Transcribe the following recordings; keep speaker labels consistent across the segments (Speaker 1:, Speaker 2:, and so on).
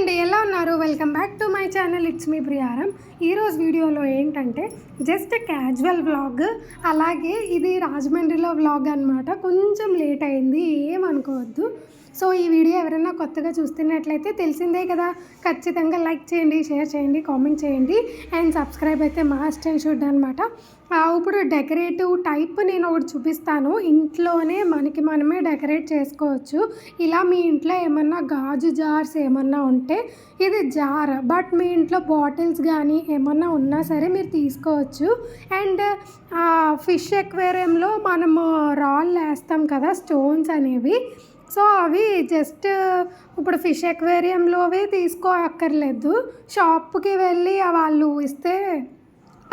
Speaker 1: అండి ఎలా ఉన్నారు? Welcome back to my channel it's me Priyaram ఈరోజు వీడియోలో ఏంటంటే జస్ట్ క్యాజువల్ వ్లాగ్ అలాగే ఇది రాజమండ్రిలో వ్లాగ్ అనమాట కొంచెం లేట్ అయింది ఏమనుకోవద్దు. సో ఈ వీడియో ఎవరైనా కొత్తగా చూస్తున్నట్లయితే తెలిసిందే కదా. ఖచ్చితంగా లైక్ చేయండి షేర్ చేయండి కామెంట్ చేయండి. అండ్ సబ్స్క్రైబ్ అయితే మాస్ట్ అండ్ షుడ్ అనమాట ఇప్పుడు డెకరేటివ్ టైప్ నేను ఒకటి చూపిస్తాను. ఇంట్లోనే మనకి మనమే డెకరేట్ చేసుకోవచ్చు. ఇలా మీ ఇంట్లో ఏమన్నా గాజు జార్స్ ఏమన్నా ఉంటే ఇది జార్ బట్ మీ ఇంట్లో బాటిల్స్ కానీ ఏమన్నా ఉన్నా సరే మీరు తీసుకోవచ్చు. అండ్ ఫిష్ ఎక్వేరియంలో మనము రాళ్ళు వేస్తాం కదా స్టోన్స్ అనేవి. సో అవి జస్ట్ ఇప్పుడు ఫిష్ ఎక్వేరియంలోవి తీసుకో అక్కర్లేదు. షాప్కి వెళ్ళి వాళ్ళు ఇస్తే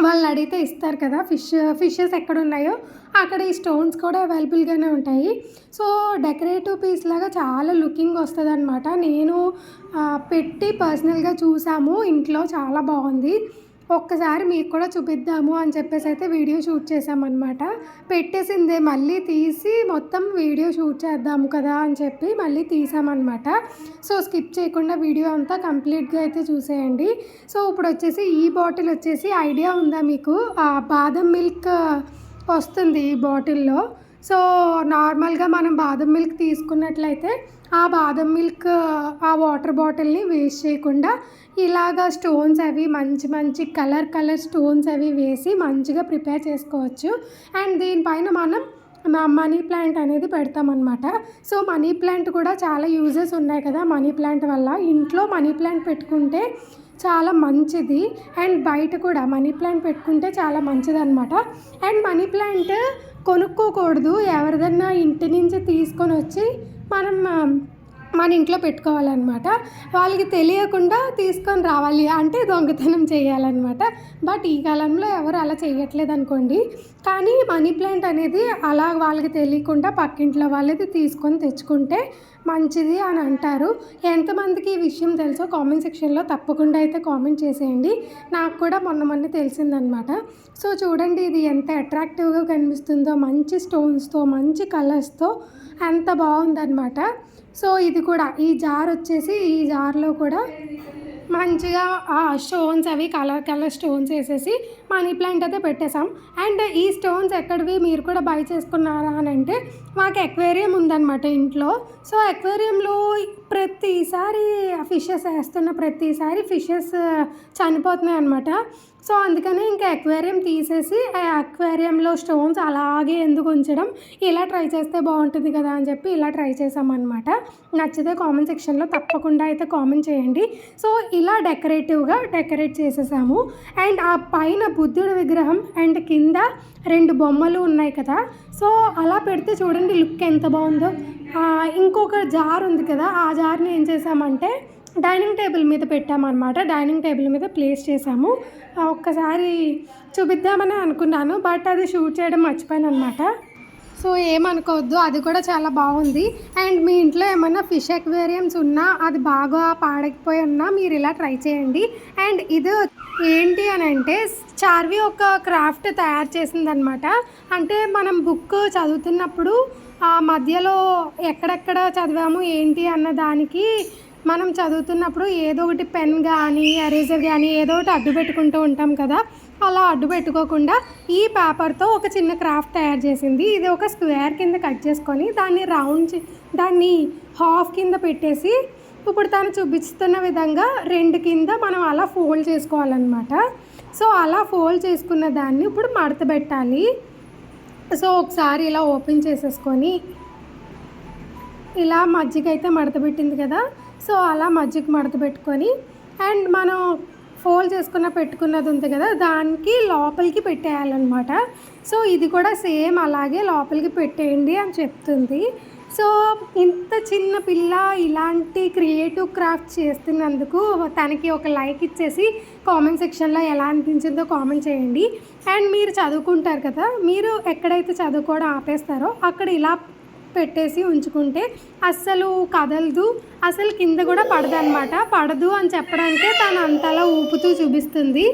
Speaker 1: వాళ్ళు అడిగితే ఇస్తారు కదా ఫిష్ ఫిషెస్ ఎక్కడ ఉన్నాయో అక్కడ ఈ స్టోన్స్ కూడా అవైలబుల్గానే ఉంటాయి. సో డెకరేటివ్ పీస్ లాగా చాలా లుకింగ్ వస్తుంది అనమాట నేను పెట్టి పర్సనల్గా చూసాము ఇంట్లో చాలా బాగుంది. ఒక్కసారి మీకు కూడా చూపిద్దాము అని చెప్పేసి అయితే వీడియో షూట్ చేసామన్నమాట పెట్టేసిందే మళ్ళీ తీసి మొత్తం వీడియో షూట్ చేద్దాము కదా అని చెప్పి మళ్ళీ తీసామన్నమాట. సో స్కిప్ చేయకుండా వీడియో అంతా కంప్లీట్గా అయితే చూసేయండి. సో ఇప్పుడు వచ్చేసి ఈ బాటిల్ వచ్చేసి ఐడియా ఉందా మీకు? బాదం మిల్క్ వస్తుంది ఈ బాటిల్లో. సో నార్మల్గా మనం బాదం మిల్క్ తీసుకున్నట్లయితే ఆ బాదం మిల్క్ ఆ వాటర్ బాటిల్ని వేస్ట్ చేయకుండా ఇలాగా స్టోన్స్ అవి మంచి మంచి కలర్ కలర్ స్టోన్స్ అవి వేసి మంచిగా ప్రిపేర్ చేసుకోవచ్చు. అండ్ దీనిపైన మనం మనీ ప్లాంట్ అనేది పెడతామన్నమాట. సో మనీ ప్లాంట్ కూడా చాలా యూజెస్ ఉన్నాయి కదా మనీ ప్లాంట్ వల్ల. ఇంట్లో మనీ ప్లాంట్ పెట్టుకుంటే చాలా మంచిది. అండ్ బయట కూడా మనీ ప్లాంట్ పెట్టుకుంటే చాలా మంచిది అనమాట అండ్ మనీ ప్లాంట్ కొనుక్కోకూడదు. ఎవరిదన్నా ఇంటి నుంచి తీసుకొని వచ్చి మనం మన ఇంట్లో పెట్టుకోవాలన్నమాట. వాళ్ళకి తెలియకుండా తీసుకొని రావాలి. అంటే దొంగతనం చేయాలన్నమాట. బట్ ఈ కాలంలో ఎవరు అలా చేయట్లేదు అనుకోండి. కానీ మనీ ప్లాంట్ అనేది అలా వాళ్ళకి తెలియకుండా పక్కింట్లో వాళ్ళది తీసుకొని తెచ్చుకుంటే మంచిది అని అంటారు. ఎంతమందికి ఈ విషయం తెలుసో కామెంట్ సెక్షన్లో తప్పకుండా అయితే కామెంట్ చేసేయండి. నాకు కూడా మొన్న మొన్న తెలిసిందనమాట సో చూడండి ఇది ఎంత అట్రాక్టివ్గా కనిపిస్తుందో మంచి స్టోన్స్తో మంచి కలర్స్తో అంత బాగుందన్నమాట. సో ఇది కూడా ఈ జార్ వచ్చేసి ఈ జార్లో కూడా మంచిగా ఆ స్టోన్స్ అవి కలర్ కలర్ స్టోన్స్ వేసేసి మనీ ప్లాంట్ అయితే పెట్టేసాం అండ్ ఈ స్టోన్స్ ఎక్కడివి మీరు కూడా బై చేసుకున్నారా అని అంటే మాకు ఎక్వేరియం ఉందన్నమాట ఇంట్లో. సో ఎక్వేరియంలో ప్రతిసారి ఫిషెస్ వేస్తున్న ప్రతిసారి ఫిషెస్ చనిపోతున్నాయి అనమాట సో అందుకని ఇంకా అక్వేరియం తీసేసి ఆ అక్వేరియంలో స్టోన్స్ అలాగే ఎందుకు ఉంచడం ఇలా ట్రై చేస్తే బాగుంటుంది కదా అని చెప్పి ఇలా ట్రై చేసామన్నమాట నచ్చితే కామెంట్ సెక్షన్లో తప్పకుండా అయితే కామెంట్ చేయండి. సో ఇలా డెకరేటివ్గా డెకరేట్ చేసేసాము. అండ్ ఆ పైన బుద్ధుడి విగ్రహం అండ్ కింద రెండు బొమ్మలు ఉన్నాయి కదా. సో అలా పెడితే చూడండి లుక్ ఎంత బాగుందో. ఇంకొక జార్ ఉంది కదా ఆ జార్ని ఏం చేసామంటే డైనింగ్ టేబుల్ మీద పెట్టామన్నమాట. డైనింగ్ టేబుల్ మీద ప్లేస్ చేసాము ఒక్కసారి చూపిద్దామని అనుకున్నాను బట్ అది షూట్ చేయడం మర్చిపోయాను అనమాట సో ఏమనుకోవద్దు అది కూడా చాలా బాగుంది. అండ్ మీ ఇంట్లో ఏమైనా ఫిష్ ఎక్వేరియమ్స్ ఉన్నా అది బాగా పాడైపోయి ఉన్నా మీరు ఇలా ట్రై చేయండి. అండ్ ఇది ఏంటి అని అంటే చార్వి ఒక క్రాఫ్ట్ తయారు చేసిందనమాట అంటే మనం బుక్ చదువుతున్నప్పుడు ఆ మధ్యలో ఎక్కడెక్కడ చదివాము ఏంటి అన్న దానికి మనం చదువుతున్నప్పుడు ఏదో ఒకటి పెన్ కానీ ఎరేజర్ కానీ ఏదో ఒకటి అడ్డు పెట్టుకుంటూ ఉంటాం కదా. అలా అడ్డు పెట్టుకోకుండా ఈ పేపర్తో ఒక చిన్న క్రాఫ్ట్ తయారు చేసింది. ఇది ఒక స్క్వేర్ కింద కట్ చేసుకొని దాన్ని రౌండ్ చే- దాన్ని హాఫ్ కింద పెట్టేసి ఇప్పుడు తను చూపిస్తున్న విధంగా రెండు కింద మనం అలా ఫోల్డ్ చేసుకోవాలన్నమాట. సో అలా ఫోల్డ్ చేసుకున్న దాన్ని ఇప్పుడు మడత పెట్టాలి. సో ఒకసారి ఇలా ఓపెన్ చేసేసుకొని ఇలా మజ్జిగ అయితే మడత పెట్టింది కదా సో అలా మజ్జిగ మడత పెట్టుకొని అండ్ మనం ఫోల్డ్ చేసుకున్న పెట్టుకున్నది ఉంది కదా దానికి లోపలికి పెట్టేయాలన్నమాట. సో ఇది కూడా సేమ్ అలాగే లోపలికి పెట్టేయండి అని చెప్తుంది. సో ఇంత చిన్న పిల్ల ఇలాంటి క్రియేటివ్ క్రాఫ్ట్ చేస్తున్నందుకు తనకి ఒక లైక్ ఇచ్చేసి కామెంట్ సెక్షన్లో ఎలా అనిపించిందో కామెంట్ చేయండి. అండ్ మీరు చదువుకుంటారు కదా మీరు ఎక్కడైతే చదువుకోవడం ఆపేస్తారో అక్కడ ఇలా పెట్టేసి ఉంచుకుంటే అస్సలు కదలదు అసలు కింద కూడా పడదనమాట పడదు అని చెప్పడానికే తను అంతలా ఊపుతూ చూపిస్తుంది.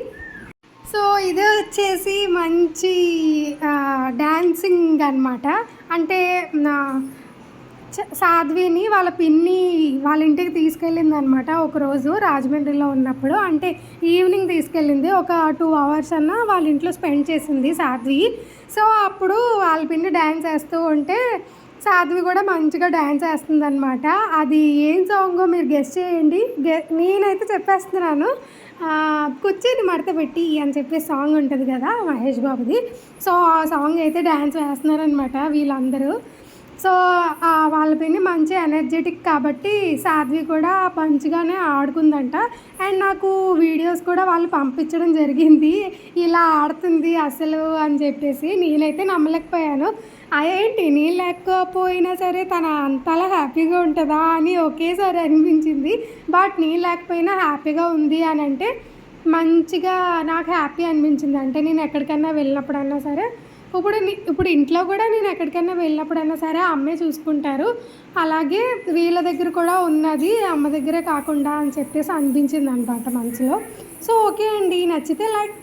Speaker 1: సో ఇది వచ్చేసి మంచి డ్యాన్సింగ్ అనమాట అంటే నా సాధ్విని వాళ్ళ పిన్ని వాళ్ళ ఇంటికి తీసుకెళ్ళింది అనమాట ఒకరోజు రాజమండ్రిలో ఉన్నప్పుడు. అంటే ఈవినింగ్ తీసుకెళ్ళింది. ఒక టూ అవర్స్ అన్న వాళ్ళ ఇంట్లో స్పెండ్ చేసింది సాధ్వి. సో అప్పుడు వాళ్ళ పిన్ని డ్యాన్స్ వేస్తూ ఉంటే సాధ్వి కూడా మంచిగా డ్యాన్స్ వేస్తుంది అనమాట అది ఏం సాంగో మీరు గెస్ట్ చేయండి. గె నేనైతే చెప్పేస్తున్నాను. ఆ, కుర్చీని మడత పెట్టి అని చెప్పే సాంగ్ ఉంటుంది కదా మహేష్ బాబుది. సో ఆ సాంగ్ అయితే డ్యాన్స్ వేస్తున్నారనమాట వీళ్ళందరూ. సో వాళ్ళ పిన్ని మంచి ఎనర్జెటిక్ కాబట్టి సాధ్వి కూడా మంచిగానే ఆడుకుందంట. అండ్ నాకు వీడియోస్ కూడా వాళ్ళు పంపించడం జరిగింది. ఇలా ఆడుతుంది అసలు అని చెప్పేసి నేనైతే నమ్మలేకపోయాను. ఆ ఏంటి నేను లేకపోయినా సరే తన అంతలా హ్యాపీగా ఉంటుందా అని ఒకేసారి అనిపించింది. బట్ నేను లేకపోయినా హ్యాపీగా ఉంది అని అంటే మంచిగా నాకు హ్యాపీ అనిపించింది. అంటే నేను ఎక్కడికైనా వెళ్ళినప్పుడన్నా సరే ఇప్పుడు ఇప్పుడు ఇంట్లో కూడా నేను ఎక్కడికైనా వెళ్ళినప్పుడైనా సరే అమ్మే చూసుకుంటారు. అలాగే వీళ్ళ దగ్గర కూడా ఉన్నది అమ్మ దగ్గరే కాకుండా అని చెప్పేసి అనిపించింది అనమాట మనసులో. సో ఓకే అండి. నచ్చితే లైక్